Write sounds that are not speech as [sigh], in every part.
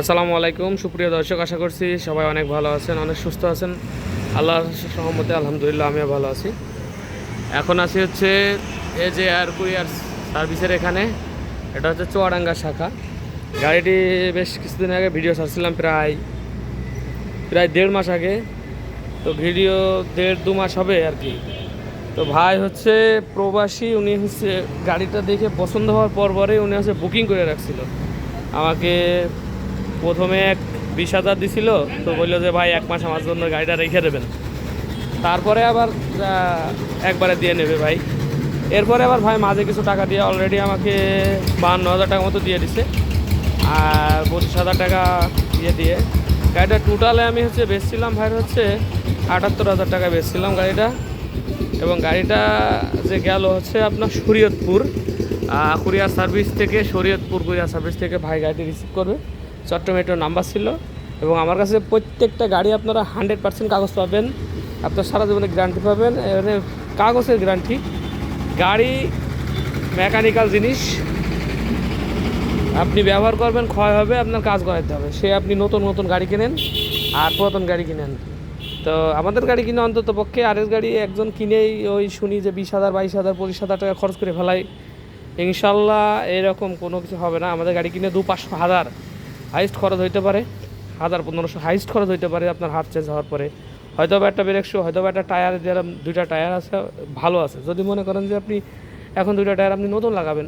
আসসালামু আলাইকুম, সুপ্রিয় দর্শক, আশা করছি সবাই অনেক ভালো আছেন, অনেক সুস্থ আছেন। আল্লাহর সহমতে আলহামদুলিল্লাহ আমিও ভালো আছি। এখন আছি হচ্ছে এ যে এয়ার কুরিয়ার সার্ভিসের এখানে, এটা হচ্ছে চুয়াডাঙ্গা শাখা। গাড়িটি বেশ কিছুদিন আগে ভিডিও ছাড়ছিলাম প্রায় প্রায় দেড় মাস আগে। তো ভিডিও দেড় দু মাস হবে আর কি। তো ভাই হচ্ছে প্রবাসী, উনি হচ্ছে গাড়িটা দেখে পছন্দ হওয়ার পর পরে উনি হচ্ছে বুকিং করে রাখছিল। আমাকে প্রথমে এক বিশ হাজার দিছিল, তো বলল যে ভাই এক মাস আমার জন্য গাড়িটা রেখে দেবেন। তারপরে আবার একবারে দিয়ে নেবে ভাই। এরপরে আবার ভাই মাঝে কিছু টাকা দিয়ে অলরেডি আমাকে বাহান্ন হাজার টাকা মতো দিয়ে দিছে। আর পঁচিশ হাজার টাকা দিয়ে দিয়ে। গাড়িটা টোটালে আমি হচ্ছে বেচছিলাম ভাই হচ্ছে আটাত্তর হাজার টাকা বেচছিলাম গাড়িটা। এবং গাড়িটা যে গেল হচ্ছে আপনার শরীয়তপুর। কুরিয়ার সার্ভিস থেকে, শরীয়তপুর কুরিয়ার সার্ভিস থেকে ভাই গাড়িটি রিসিভ করবে। চট্টমেটোর নাম্বার ছিল এবং আমার কাছে প্রত্যেকটা গাড়ি আপনারা হান্ড্রেড পার্সেন্ট কাগজ পাবেন। আপনার সারা জীবনে গ্যারান্টি পাবেন। এখানে কাগজের গ্যারান্টি। গাড়ি মেকানিক্যাল জিনিস। আপনি ব্যবহার করবেন, ক্ষয় হবে, আপনার কাজ করাতে হবে। সে আপনি নতুন নতুন গাড়ি কেনেন আর পুরাতন গাড়ি কিনেন। তো আমাদের গাড়ি কিনে অন্তত পক্ষে আরেক গাড়ি একজন কিনেই ওই শুনি যে বিশ হাজার, বাইশ হাজার, পঁচিশ হাজার টাকা খরচ করে ফেলাই। ইনশাল্লাহ এরকম কোনো কিছু হবে না। আমাদের গাড়ি কিনে দু পাঁচশো হাজার। হাইস্ট খরচ হইতে পারে, হাজার পনেরোশো হাইস্ট খরচ হইতে পারে আপনার হাত চেঞ্জ হওয়ার পরে। হয়তো বা একটা ব্রেক শু হয়তো বা একটা টায়ার যেরকম দুইটা টায়ার আছে, ভালো আছে। যদি মনে করেন যে আপনি এখন দুইটা টায়ার আপনি নতুন লাগাবেন,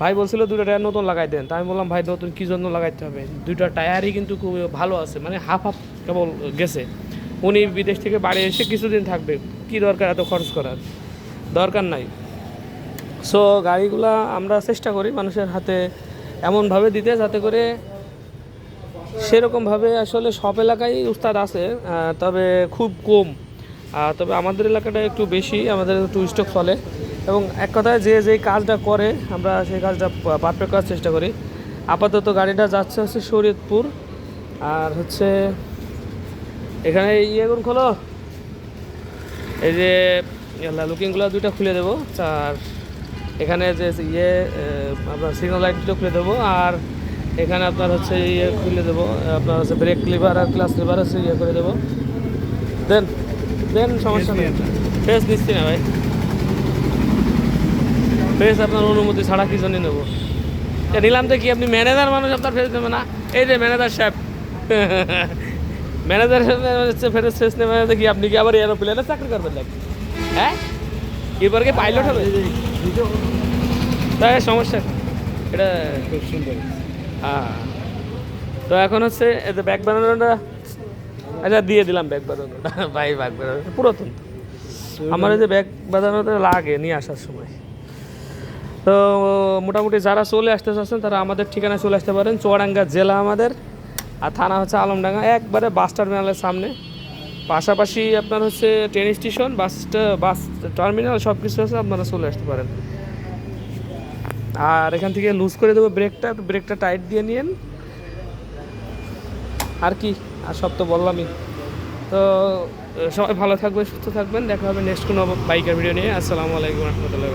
ভাই বলছিল দুটো টায়ার নতুন লাগাই দেন, তা আমি বললাম, ভাই, নতুন কী জন্য লাগাইতে হবে? দুইটা টায়ারই কিন্তু খুব ভালো আছে মানে হাফ হাফ কেবল গেছে। উনি বিদেশ থেকে বাড়ি এসে কিছুদিন থাকবে, কি দরকার এত খরচ করার? দরকার নাই। সো গাড়িগুলা আমরা চেষ্টা করি মানুষের হাতে এমনভাবে দিতে, যাতে করে সেরকমভাবে আসলে সব এলাকায় উস্তাদ আছে তবে খুব কম। তবে আমাদের এলাকাটা একটু বেশি, আমাদের একটু স্টক এবং এক কথায় যে যেই কাজটা করে, আমরা সেই কাজটা পারফেক্ট করার চেষ্টা করি। আপাতত গাড়িটা যাচ্ছে হচ্ছে শরীয়তপুর। আর হচ্ছে, এখানে ইয়েগুলো খোলো। এই যে লুকিংগুলো দুইটা খুলে দেবো। আর এখানে যে ইয়ে আপনার সিগন্যাল লাইট দুটো খুলে দেবো। আর এখানে আপনার হচ্ছে ইয়ে খুলে দেবো আপনার হচ্ছে ব্রেক লিভার আর ক্লাস লিভার আছে ইয়ে করে দেবো। দেন দেন সমস্যা নেই। ফেস নিচ্ছি না ভাই। ফেস আপনার অনুমতি ছাড়া কি জন্য নেব। এ নিলাম তো কি আপনি ম্যানেজার মানুষ আপনার ফেস নেবে না। এই যে ম্যানেজার সাহেব। ম্যানেজার হচ্ছে ফেরত শেষ নেবে দেখি আপনি কি আবার এরোপ্লেনে চাকরি করবেন নাকি? হ্যাঁ? এবার কি পাইলট হবে? তাই সমস্যা। এটা খুব সুন্দর। হ্যাঁ। তো এখন হচ্ছে এতে ব্যাগ বানানোটা আচ্ছা দিয়ে দিলাম ব্যাগ বানানোটা। [laughs] ভাই ব্যাগ বানানো। পুরাতন। আমার এই যে ব্যাগ বানানোটা লাগে নিয়ে আসার সময়। তো মোটামুটি যারা চলে আসতে চাচ্ছেন তারা আমাদের ঠিকানায় চলে আসতে পারেন। চুয়াডাঙ্গা জেলা আমাদের আর থানা হচ্ছে আলমডাঙ্গা। একবারে বাস টার্মিনালের সামনে। পাশাপাশি আপনার হচ্ছে train station bus bus terminal সব কিছু আছে আপনারা চলে আসতে পারেন। আর এখান থেকে লুজ করে দেবো ব্রেকটা ব্রেকটা টাইট দিয়ে নিন আর কি, আর সব তো বললামই। তো, সবাই ভালো থাকবে সুস্থ থাকবেন, দেখা হবে নেক্সট কোনো বাইকের ভিডিও নিয়ে। আসসালামু আলাইকুম, রহমতুল্লাহ